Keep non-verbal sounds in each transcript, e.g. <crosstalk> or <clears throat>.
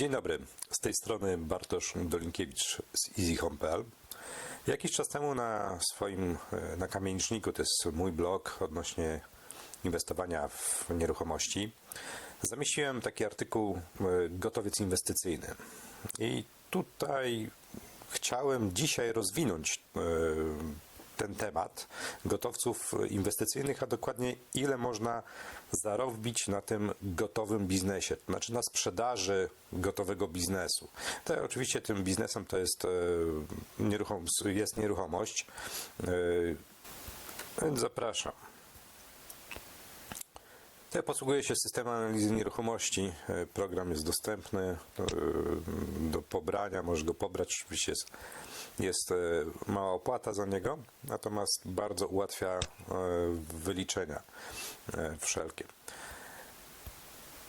Dzień dobry, z tej strony Bartosz Dolinkiewicz z EasyHome.pl. Jakiś czas temu na swoim, e, na kamieniczniku, to jest mój blog odnośnie inwestowania w nieruchomości, zamieściłem taki artykuł e, Gotowiec inwestycyjny. I tutaj chciałem dzisiaj rozwinąć e, ten temat gotowców inwestycyjnych, a dokładnie ile można zarobić na tym gotowym biznesie, to znaczy na sprzedaży gotowego biznesu. To oczywiście tym biznesem to jest, e, nieruchom, jest nieruchomość, E, więc zapraszam. Ja posługuję się systemem analizy nieruchomości. E, Program jest dostępny do pobrania, możesz go pobrać. Oczywiście jest, jest e, mała opłata za niego, natomiast bardzo ułatwia e, wyliczenia e, wszelkie.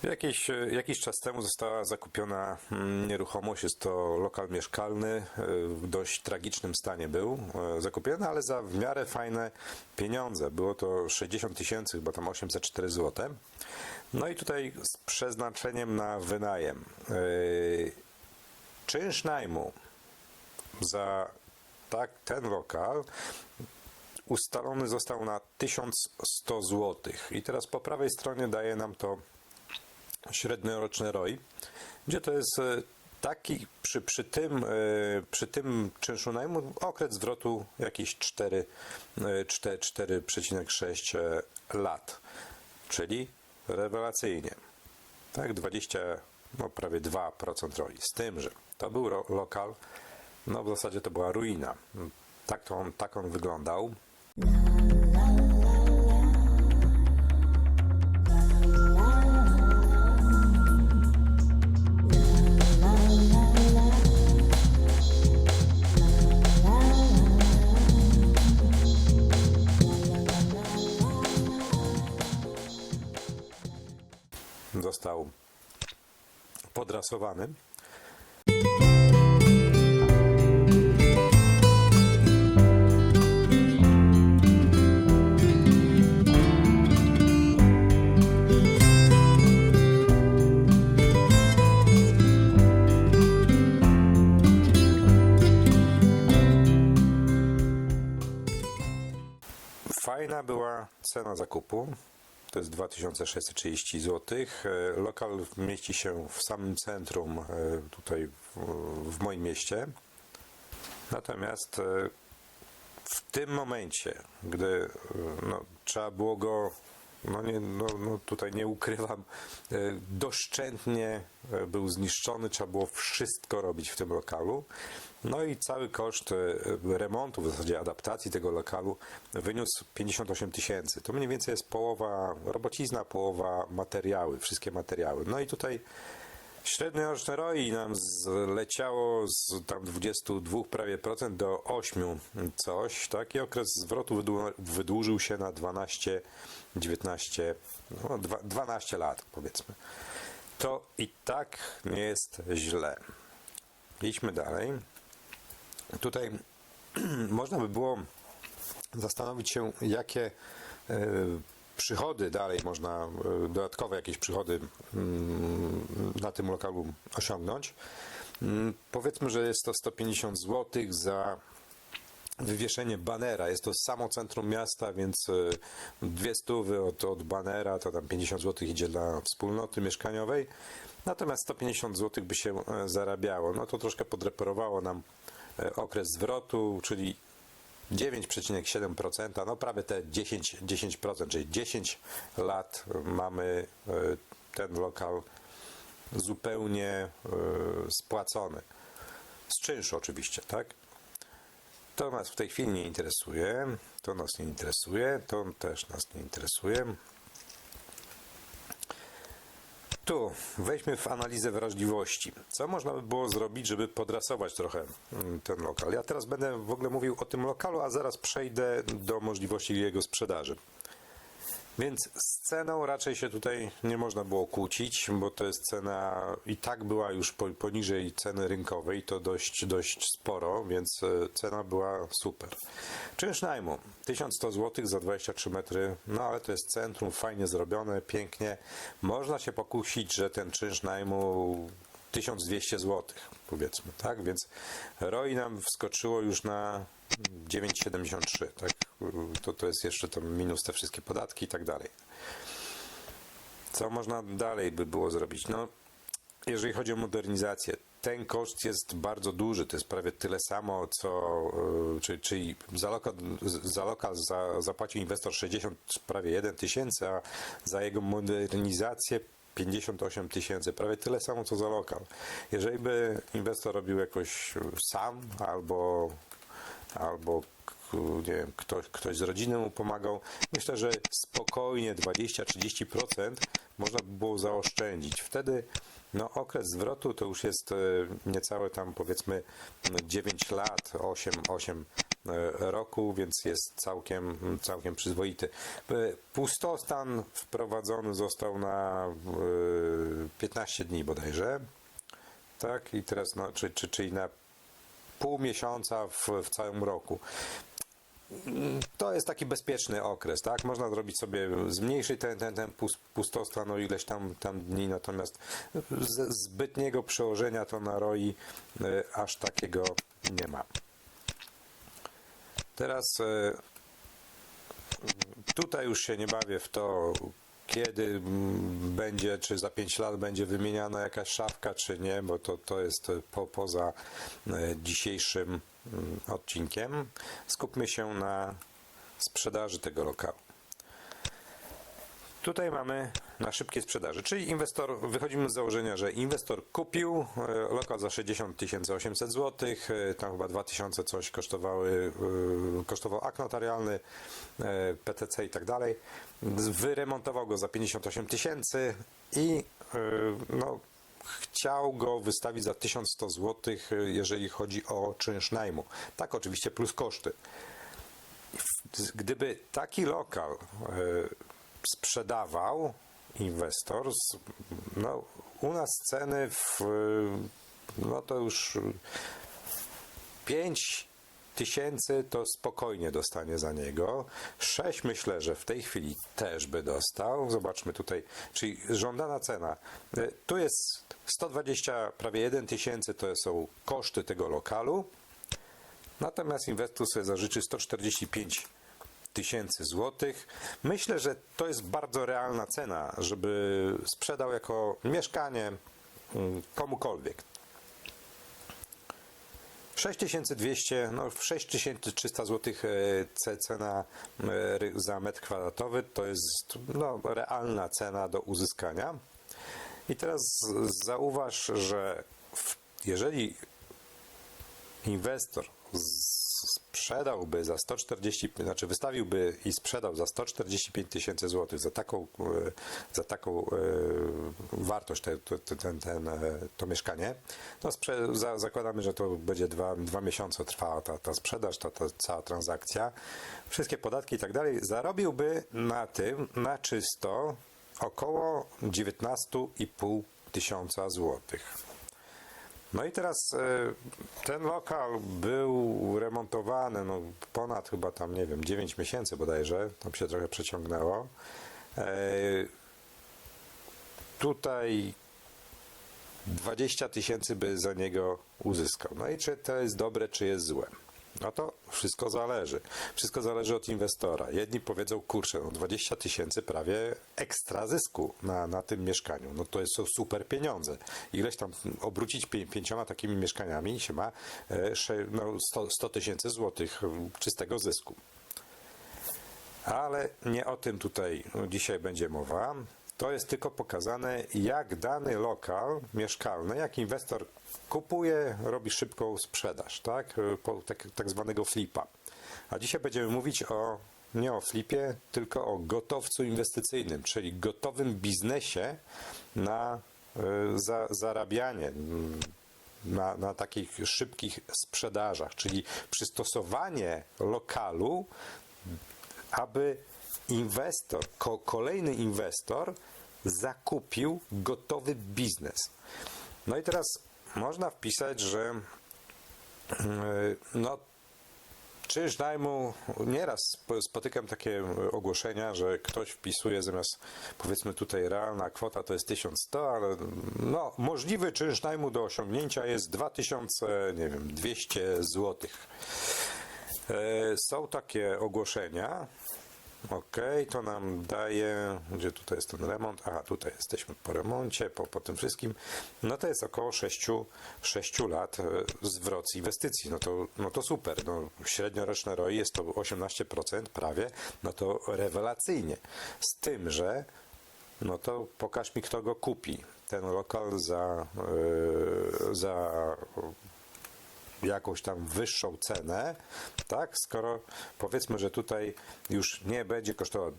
Jakiś, jakiś czas temu została zakupiona mm, nieruchomość, jest to lokal mieszkalny, w dość tragicznym stanie był zakupiony, ale za w miarę fajne pieniądze. Było to 60 tysięcy, chyba tam 804 zł. No i tutaj z przeznaczeniem na wynajem. Czynsz najmu za tak, ten lokal ustalony został na 1100 zł. I teraz po prawej stronie daje nam to średnioroczny ROI, gdzie to jest e, taki przy, przy, tym, e, przy tym czynszu najmu okres zwrotu jakieś 4, e, 4 4,6 lat, czyli rewelacyjnie. Tak, 20, no prawie 2% ROI. Z tym, że to był lokal, no w zasadzie to była ruina. Tak, to on, tak on wyglądał. Został podrasowany. Cena zakupu. To jest 2630 zł. E, Lokal mieści się w samym centrum, e, tutaj w, moim mieście. Natomiast e, w tym momencie, gdy no, trzeba było go, no, nie, no, no tutaj nie ukrywam, doszczętnie był zniszczony, trzeba było wszystko robić w tym lokalu. No i cały koszt e, remontu, w zasadzie adaptacji tego lokalu wyniósł 58 tysięcy. To mniej więcej jest połowa robocizna, połowa materiały, wszystkie materiały. No i tutaj Średnioroczne ROI nam zleciało z tam 22 prawie procent do 8 coś, tak? I okres zwrotu wydłu- wydłużył się na 12, 19, no dwa- 12 lat powiedzmy. To i tak nie jest źle. Idźmy dalej. Tutaj <clears throat> można by było zastanowić się, jakie e, przychody dalej można, e, dodatkowe jakieś przychody mm, na tym lokalu osiągnąć. Mm, Powiedzmy, że jest to 150 zł za wywieszenie banera. Jest to samo centrum miasta, więc e, dwie stówy od, od banera, to tam 50 zł idzie dla wspólnoty mieszkaniowej. Natomiast 150 zł by się zarabiało. No to troszkę podreperowało nam okres zwrotu, czyli 9,7%, no prawie te 10, 10%, czyli 10 lat mamy e, ten lokal zupełnie e, spłacony. Z czynszu oczywiście, tak? To nas w tej chwili nie interesuje, to nas nie interesuje, to też nas nie interesuje. Tu wejdźmy w analizę wrażliwości. Co można by było zrobić, żeby podrasować trochę mm, ten lokal? Ja teraz będę w ogóle mówił o tym lokalu, a zaraz przejdę do możliwości jego sprzedaży. Więc z ceną raczej się tutaj nie można było kłócić, bo to jest cena i tak była już po- poniżej ceny rynkowej, to dość, dość sporo, więc e, cena była super. Czynsz najmu 1100 zł za 23 metry, no ale to jest centrum, fajnie zrobione, pięknie. Można się pokusić, że ten czynsz najmu 1200 zł, powiedzmy, tak? Więc ROI nam wskoczyło już na 9,73, tak? To, to jest jeszcze tam minus te wszystkie podatki i tak dalej. Co można dalej by było zrobić? No, jeżeli chodzi o modernizację, ten koszt jest bardzo duży, to jest prawie tyle samo, co, y, czyli, czyli za lokal, za, lokal za, zapłacił inwestor 60, prawie 1 tysięcy, a za jego modernizację 58 tysięcy, prawie tyle samo co za lokal. Jeżeli by inwestor robił jakoś sam albo, albo nie wiem, ktoś, ktoś z rodziny mu pomagał, myślę, że spokojnie 20-30% można by było zaoszczędzić. Wtedy no, okres zwrotu to już jest e, niecałe tam powiedzmy 9 lat, 8, 8 e, roku, więc jest całkiem, całkiem przyzwoity. E, Pustostan wprowadzony został na e, 15 dni bodajże. Tak, i teraz, no, czy, czy, czyli na pół miesiąca w, w całym roku. To jest taki bezpieczny okres, tak? Można zrobić sobie, zmniejszyć ten, ten, ten pus- pustostan o ileś tam, tam dni, natomiast zbytniego przełożenia to na ROI y, aż takiego nie ma. Teraz y, tutaj już się nie bawię w to, kiedy będzie, czy za 5 lat będzie wymieniana jakaś szafka, czy nie, bo to, to jest e, po, poza e, dzisiejszym odcinkiem. Skupmy się na sprzedaży tego lokalu. Tutaj mamy na szybkiej sprzedaży, czyli inwestor, wychodzimy z założenia, że inwestor kupił e, lokal za 60 800 zł, tam chyba 2000 coś kosztowały, e, kosztował akt notarialny, e, PTC i tak dalej, wyremontował go za 58 tysięcy i no, chciał go wystawić za 1100 zł, e, jeżeli chodzi o czynsz najmu. Tak oczywiście plus koszty gdyby taki lokal e, sprzedawał inwestor, no, u nas ceny w, e, no to już 5 tysięcy to spokojnie dostanie za niego. 6 myślę, że w tej chwili też by dostał. Zobaczmy tutaj, czyli żądana cena. E, Tu jest 120, prawie 1 tysięcy to są koszty tego lokalu. Natomiast inwestor sobie zażyczy 145 tysięcy złotych. Myślę, że to jest bardzo realna cena, żeby sprzedał jako mieszkanie mm, komukolwiek. 6200, no 6300 zł e, cena e, za metr kwadratowy to jest no, realna cena do uzyskania. I teraz zauważ, że jeżeli inwestor sprzedałby za 140, znaczy wystawiłby i sprzedał za 145 tysięcy złotych za taką, e, za taką e, wartość te, te, te- ten, ten, e, to mieszkanie, no sprze- za, zakładamy, że to będzie dwa, dwa miesiące trwała ta, ta sprzedaż, ta, ta cała transakcja, wszystkie podatki i tak dalej, zarobiłby na tym, na czysto około 19,5 tysiąca złotych. No i teraz e, ten lokal był remontowany no, ponad chyba tam, nie wiem, 9 miesięcy bodajże, tam się trochę przeciągnęło. E, tutaj 20 tysięcy by za niego uzyskał. No i czy to jest dobre, czy jest złe? No to wszystko zależy. Wszystko zależy od inwestora. Jedni powiedzą, kurczę, no 20 tysięcy prawie ekstra zysku na, na tym mieszkaniu. No to są super pieniądze. Ileś tam obrócić pię, pięcioma takimi mieszkaniami się ma e, sze- no 100 100 tysięcy złotych e, czystego zysku. Ale nie o tym tutaj dzisiaj będzie mowa. To jest tylko pokazane, jak dany lokal mieszkalny, jak inwestor kupuje, robi szybką sprzedaż, tak? Po, tak, tak zwanego flipa. A dzisiaj będziemy mówić o nie o flipie, tylko o gotowcu inwestycyjnym, czyli gotowym biznesie na y, za, zarabianie. Na, na takich szybkich sprzedażach, czyli przystosowanie lokalu aby inwestor, ko, kolejny inwestor zakupił gotowy biznes. No i teraz można wpisać, że yy, no, czynsz najmu, nieraz sp- spotykam takie e, ogłoszenia, że ktoś wpisuje zamiast powiedzmy tutaj realna kwota to jest 1100, ale no, możliwy czynsz najmu do osiągnięcia jest 2000, nie wiem, 200 złotych. E, Są takie ogłoszenia. Ok, to nam daje, gdzie tutaj jest ten remont? Aha, tutaj jesteśmy po remoncie, po, po tym wszystkim. No to jest około 6, 6 lat e, zwrot inwestycji. No to, no to super. No, średnioroczne ROI jest to 18% prawie. No to rewelacyjnie. Z tym, że no to pokaż mi, kto go kupi. Ten lokal za, e, za jakąś tam wyższą cenę, tak? Skoro powiedzmy, że tutaj już nie będzie kosztował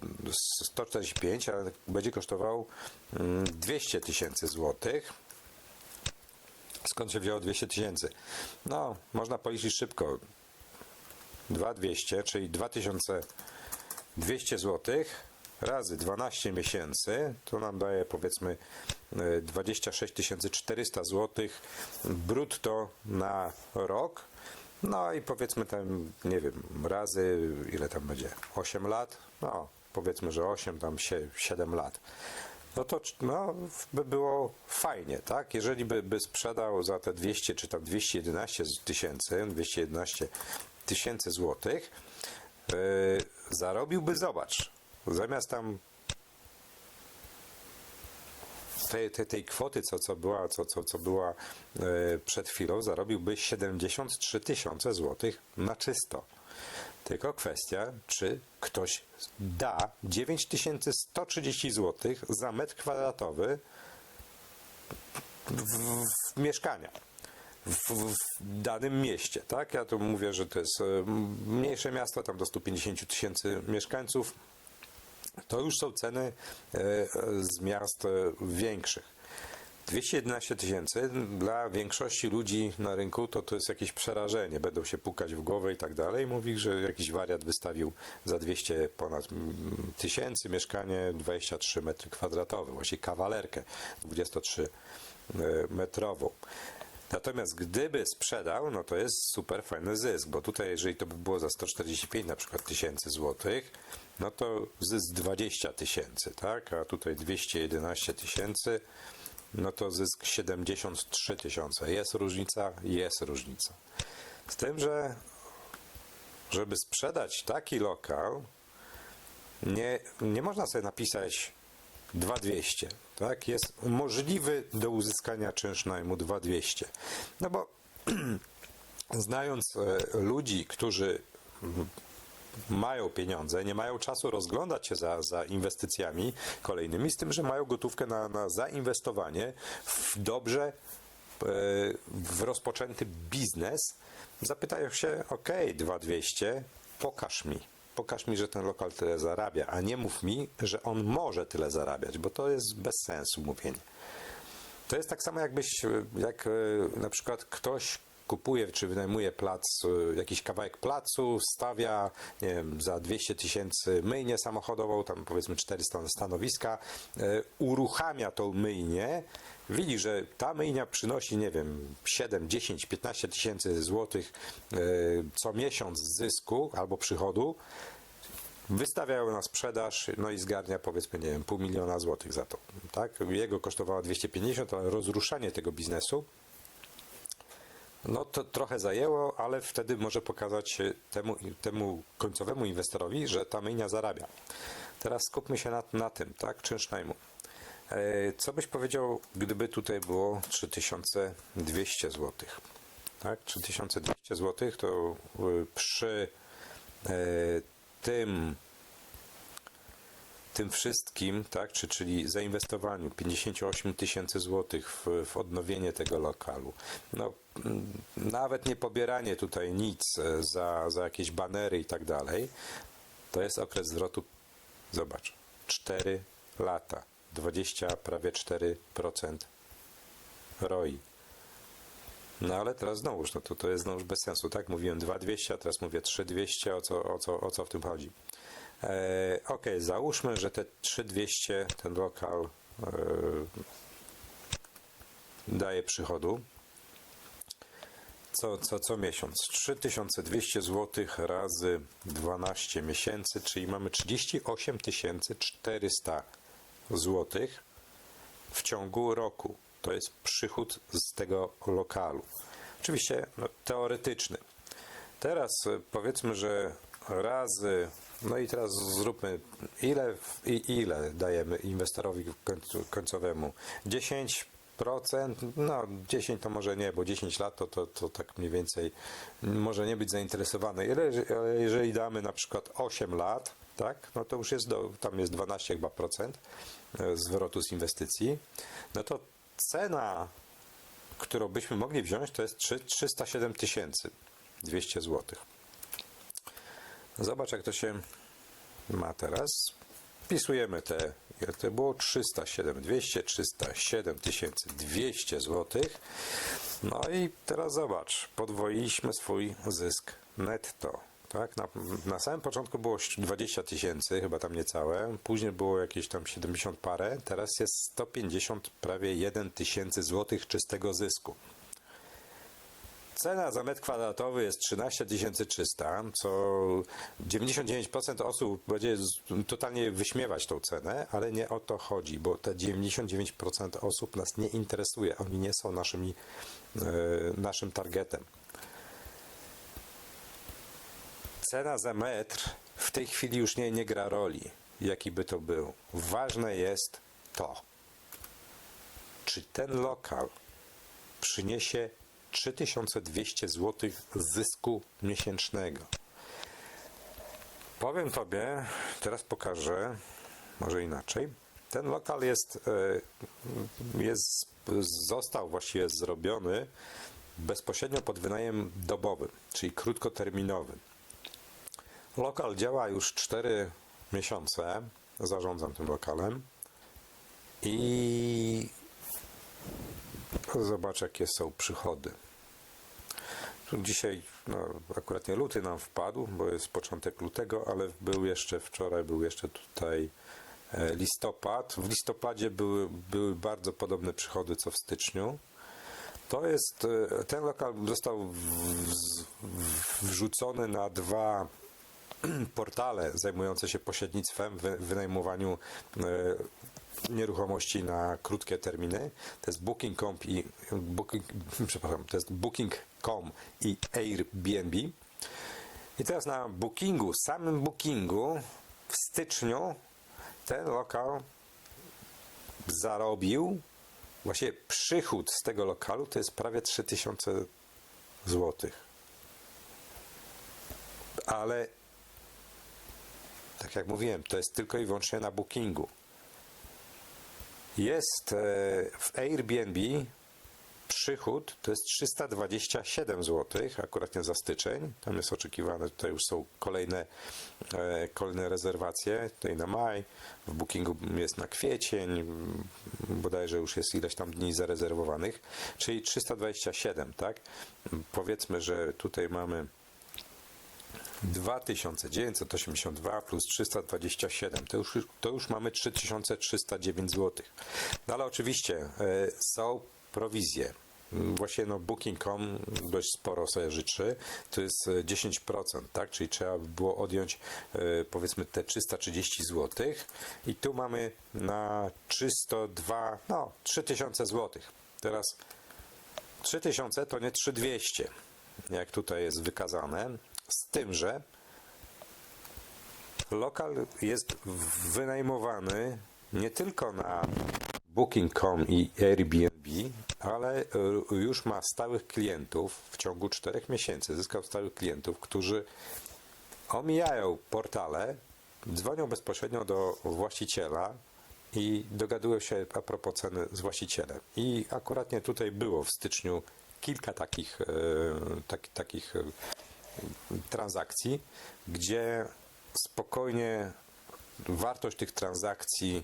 145, ale będzie kosztował mm, 200 tysięcy złotych. Skąd się wzięło 200 tysięcy? No, można policzyć szybko. 2200, czyli 2200 złotych razy 12 miesięcy, to nam daje powiedzmy e, 26 400 złotych brutto na rok. No i powiedzmy tam, nie wiem, razy, ile tam będzie? 8 lat? No, powiedzmy, że 8, tam sie- 7 lat. No to no, by było fajnie, tak? Jeżeli by, by sprzedał za te 200 czy tam 211 tysięcy, 211 tysięcy złotych, yy, zarobiłby, zobacz, zamiast tam tej, tej, tej kwoty, co, co była, co, co, co była e, przed chwilą, zarobiłby 73 tysiące złotych na czysto. Tylko kwestia, czy ktoś da 9130 złotych za metr kwadratowy w, w, w mieszkania. W, w danym mieście, tak? Ja tu mówię, że to jest e, mniejsze miasto, tam do 150 tysięcy mieszkańców, to już są ceny e, z miast e, większych. 211 tysięcy dla większości ludzi na rynku to, to jest jakieś przerażenie. Będą się pukać w głowę i tak dalej. Mówi, że jakiś wariat wystawił za 200 ponad tysięcy mieszkanie 23 metry kwadratowe, właśnie kawalerkę 23 metrową. Natomiast gdyby sprzedał, no to jest super fajny zysk, bo tutaj jeżeli to by było za 145 na przykład tysięcy złotych, no to zysk 20 tysięcy, tak? A tutaj 211 tysięcy, no to zysk 73 tysiące. Jest różnica? Jest różnica. Z tym, że żeby sprzedać taki lokal, nie, nie można sobie napisać 2200, tak? Jest możliwy do uzyskania czynsz najmu 2200. No bo <clears throat> znając e, ludzi, którzy mają pieniądze, nie mają czasu rozglądać się za, za inwestycjami kolejnymi, z tym, że mają gotówkę na, na zainwestowanie w dobrze e, w rozpoczęty biznes, zapytają się, ok, 2200, pokaż mi. Pokaż mi, że ten lokal tyle zarabia, a nie mów mi, że on może tyle zarabiać, bo to jest bez sensu mówienie. To jest tak samo jakbyś, jak e, na przykład ktoś kupuje czy wynajmuje plac, e, jakiś kawałek placu, stawia nie wiem, za 200 tysięcy myjnię samochodową, tam powiedzmy 400 stanowiska, e, uruchamia tą myjnię, widzi, że ta myjnia przynosi, nie wiem, 7, 10, 15 tysięcy złotych e, co miesiąc zysku albo przychodu, Wystawia ją na sprzedaż, no i zgarnia powiedzmy, nie wiem, pół miliona złotych za to. Tak? Jego kosztowała 250, ale rozruszanie tego biznesu no to trochę zajęło, ale wtedy może pokazać temu, temu końcowemu inwestorowi, że ta myjnia zarabia. Teraz skupmy się na, na tym, tak? Czynsz najmu. E, Co byś powiedział, gdyby tutaj było 3200 zł? Tak? 3200 zł to y, przy e, tym tym wszystkim, tak, czy, czyli zainwestowaniu 58 tysięcy złotych w, w odnowienie tego lokalu, no, mm, nawet nie pobieranie tutaj nic e, za, za jakieś banery i tak dalej, to jest okres zwrotu, zobacz, 4 lata, 20, prawie 4% ROI. No ale teraz znowuż, no to, to jest znowuż bez sensu, tak? Mówiłem 2200, a teraz mówię 3200, o co, o co, o co w tym chodzi? E, ok, załóżmy, że te 3200 ten lokal e, daje przychodu. co, co, co miesiąc. 3200 zł razy 12 miesięcy, czyli mamy 38 400 zł w ciągu roku. To jest przychód z tego lokalu. Oczywiście no, teoretyczny. Teraz e, powiedzmy, że razy, no i teraz zróbmy, ile, ile dajemy inwestorowi końcowemu? 10%, no 10 to może nie, bo 10 lat to, to, to tak mniej więcej może nie być zainteresowany. Ale jeżeli damy na przykład 8 lat, tak, no to już jest, do, tam jest 12 chyba procent e, zwrotu z inwestycji, no to cena którą byśmy mogli wziąć, to jest trzy- 307 tysięcy 200 zł. Zobacz, jak to się ma teraz. Wpisujemy te, jak to było 307 200, 307 200 zł. No i teraz zobacz, podwoiliśmy swój zysk netto. Tak? Na, na samym początku było 20 tysięcy, chyba tam niecałe, później było jakieś tam 70 parę, teraz jest 150 prawie 1 tysięcy złotych czystego zysku. Cena za metr kwadratowy jest 13 300, co 99% osób będzie totalnie wyśmiewać tą cenę, ale nie o to chodzi, bo te 99% osób nas nie interesuje, oni nie są naszymi, e, naszym targetem. Cena za metr w tej chwili już nie, nie gra roli, jaki by to był. Ważne jest to, czy ten lokal przyniesie 3200 zł zysku miesięcznego. Powiem Tobie, teraz pokażę, może inaczej. Ten lokal jest, e, jest został właściwie zrobiony bezpośrednio pod wynajem dobowy, czyli krótkoterminowy. Lokal działa już 4 miesiące. Zarządzam tym lokalem. I zobacz, jakie są przychody. Dzisiaj no, akurat nie luty nam wpadł, bo jest początek lutego, ale był jeszcze wczoraj, był jeszcze tutaj e, listopad. W listopadzie były, były bardzo podobne przychody co w styczniu. To jest, e, ten lokal został w, w, wrzucony na dwa <clears throat> portale zajmujące się pośrednictwem, wy- wynajmowaniu e, nieruchomości na krótkie terminy. To jest Booking.com i Booking, <laughs> przepraszam, to jest Booking.com i Airbnb. I teraz na Bookingu, samym Bookingu w styczniu ten lokal zarobił, właściwie przychód z tego lokalu to jest prawie 3000 złotych. Ale tak jak mówiłem, to jest tylko i wyłącznie na bookingu. Jest e, w Airbnb przychód to jest 327 zł, akurat nie za styczeń. Tam jest oczekiwane, tutaj już są kolejne, e, kolejne rezerwacje, tutaj na maj. W bookingu jest na kwiecień, bodajże już jest ileś tam dni zarezerwowanych, czyli 327, tak? Powiedzmy, że tutaj mamy 2982 plus 327, to już, to już mamy 3309 zł. No ale oczywiście e, są prowizje. Właśnie no Booking.com dość sporo sobie życzy, to jest e, 10%, tak? Czyli trzeba by było odjąć e, powiedzmy te 330 zł i tu mamy na 302, no 3000 zł. Teraz 3000 to nie 3200, jak tutaj jest wykazane, z tym, że lokal jest wynajmowany nie tylko na Booking.com i Airbnb, ale e, już ma stałych klientów w ciągu 4 miesięcy. Zyskał stałych klientów, którzy omijają portale, dzwonią bezpośrednio do właściciela i dogadują się a propos ceny z właścicielem. I akuratnie tutaj było w styczniu kilka takich, e, tak, takich e, transakcji, gdzie spokojnie wartość tych transakcji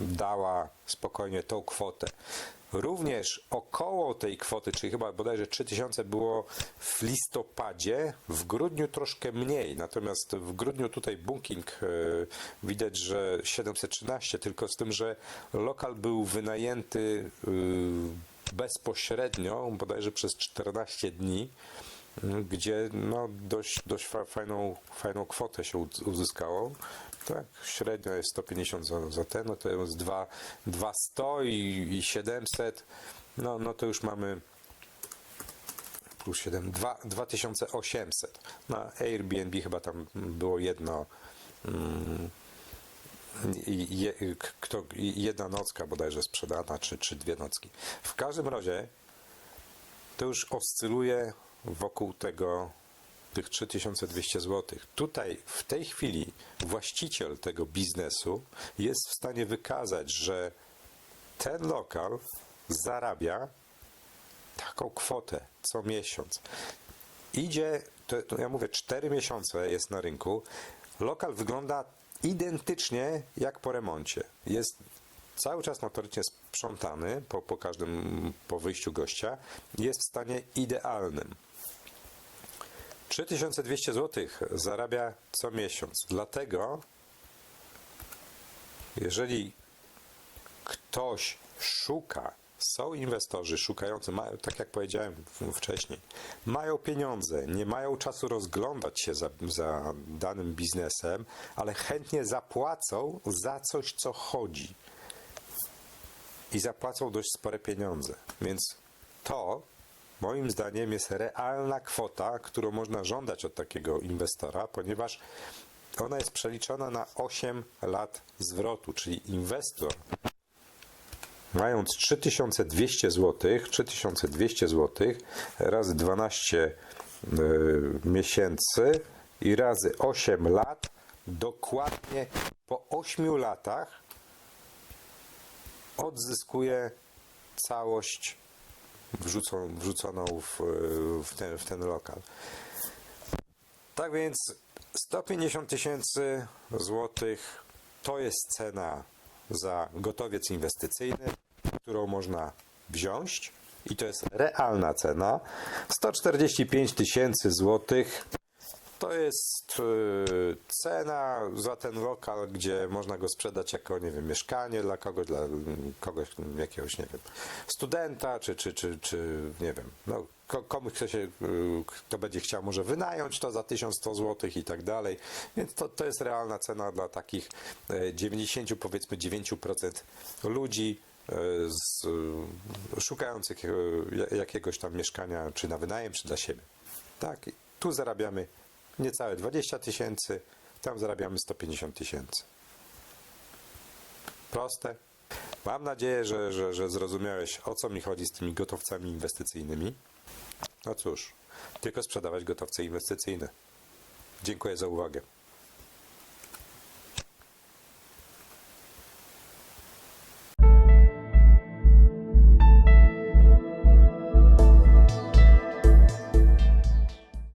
dała spokojnie tą kwotę. Również około tej kwoty, czyli chyba bodajże 3000 było w listopadzie, w grudniu troszkę mniej, natomiast w grudniu tutaj Booking e, widać, że 713, tylko z tym, że lokal był wynajęty e, bezpośrednio, bodajże przez 14 dni, m, gdzie no, dość, dość fa- fajną, fajną kwotę się uz- uzyskało. Tak, średnio jest 150 za, za ten, no to jest 2, 200 i, i 700, no, no to już mamy plus 7, 2, 2800. Na Airbnb chyba tam było jedno, mm, je, kto, jedna nocka bodajże sprzedana, czy, czy dwie nocki. W każdym razie to już oscyluje wokół tego tych 3200 zł. Tutaj w tej chwili właściciel tego biznesu jest w stanie wykazać, że ten lokal zarabia taką kwotę co miesiąc. Idzie, to, to ja mówię, 4 miesiące jest na rynku. Lokal wygląda identycznie jak po remoncie. Jest cały czas notorycznie sprzątany po, po każdym, po wyjściu gościa. Jest w stanie idealnym. 3200 zł zarabia co miesiąc. Dlatego, jeżeli ktoś szuka, są inwestorzy szukający, mają, tak jak powiedziałem wcześniej, mają pieniądze, nie mają czasu rozglądać się za, za danym biznesem, ale chętnie zapłacą za coś, co chodzi. I zapłacą dość spore pieniądze. Więc to, moim zdaniem, jest realna kwota, którą można żądać od takiego inwestora, ponieważ ona jest przeliczona na 8 lat zwrotu, czyli inwestor mając 3200 zł, 3200 zł razy 12 y, miesięcy i razy 8 lat, dokładnie po 8 latach odzyskuje całość wrzucą, wrzuconą w, w, ten, w ten lokal. Tak więc 150 tysięcy złotych to jest cena za gotowiec inwestycyjny, którą można wziąć. I to jest realna cena. 145 tysięcy złotych. To jest y, cena za ten lokal, gdzie można go sprzedać jako, nie wiem, mieszkanie dla kogoś, dla mm, kogoś, mm, jakiegoś, nie wiem, studenta, czy, czy, czy, czy nie wiem, no, ko- komuś chce się, y, kto będzie chciał może wynająć to za 1100 zł i tak dalej, więc to, to jest realna cena dla takich e, 90 powiedzmy 9% ludzi, e, z, y, szukających e, ja- jakiegoś tam mieszkania, czy na wynajem, czy dla siebie. Tak, tu zarabiamy niecałe 20 tysięcy, tam zarabiamy 150 tysięcy. Proste. Mam nadzieję, że, że, że zrozumiałeś, o co mi chodzi z tymi gotowcami inwestycyjnymi. No cóż, tylko sprzedawać gotowce inwestycyjne. Dziękuję za uwagę.